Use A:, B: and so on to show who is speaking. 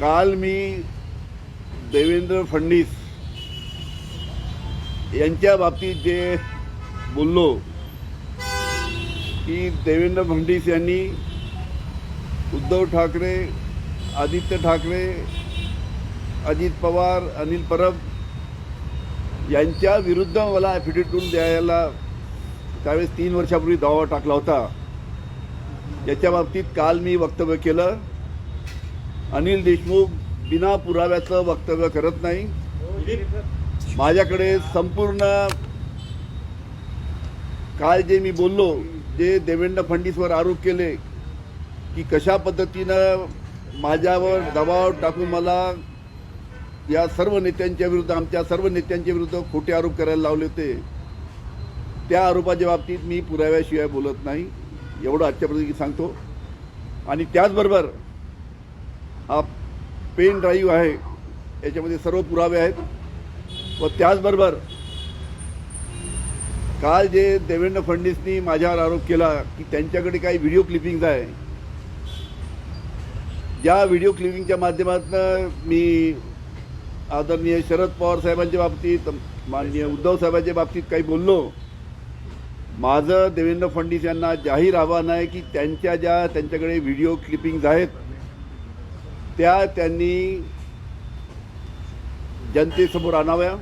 A: काल मी देवेंद्र फडणीस यांच्या बाबतीत जे बोललो की देवेंद्र फडणीस यांनी उद्धव ठाकरे आदित्य ठाकरे अजित पवार अनिल परब यांच्या विरुद्ध मला ॲफिडेविटून द्यायला त्यावेळेस तीन वर्षापूर्वी दावा टाकला होता. याच्या बाबतीत काल मी वक्तव्य केलं. अनिल देशमुख बिना पुराव्याचं वक्तव्य करत नाही. माझ्याकडे संपूर्ण काल जे मी बोललो जे देवेंद्र फडणवीसवर आरोप केले की कशा पद्धतीनं माझ्यावर दबाव टाकून मला या सर्व नेत्यांच्या विरुद्ध आमच्या सर्व नेत्यांच्या विरुद्ध खोटे आरोप करायला लावले होते त्या आरोपाच्या बाबतीत मी पुराव्याशिवाय बोलत नाही. एवढं आजच्यापर्यंत सांगतो. आणि त्याचबरोबर हा पेन ड्राईव्ह आहे याच्यामध्ये सर्व पुरावे आहेत. व त्याचबरोबर काल जे देवेंद्र फडणवीसनी माझ्यावर आरोप केला की त्यांच्याकडे काही व्हिडिओ क्लिपिंग्ज आहे. ज्या व्हिडिओ क्लिपिंगच्या माध्यमातून मी आदरणीय शरद पवार साहेबांच्या बाबतीत माननीय उद्धव साहेबांच्या बाबतीत काही बोललो. माझं देवेंद्र फडणवीस यांना जाहीर आव्हान आहे की त्यांच्या ज्या त्यांच्याकडे व्हिडिओ क्लिपिंग्ज आहेत त्या त्यांनी जनतेसमोर आणाव्या.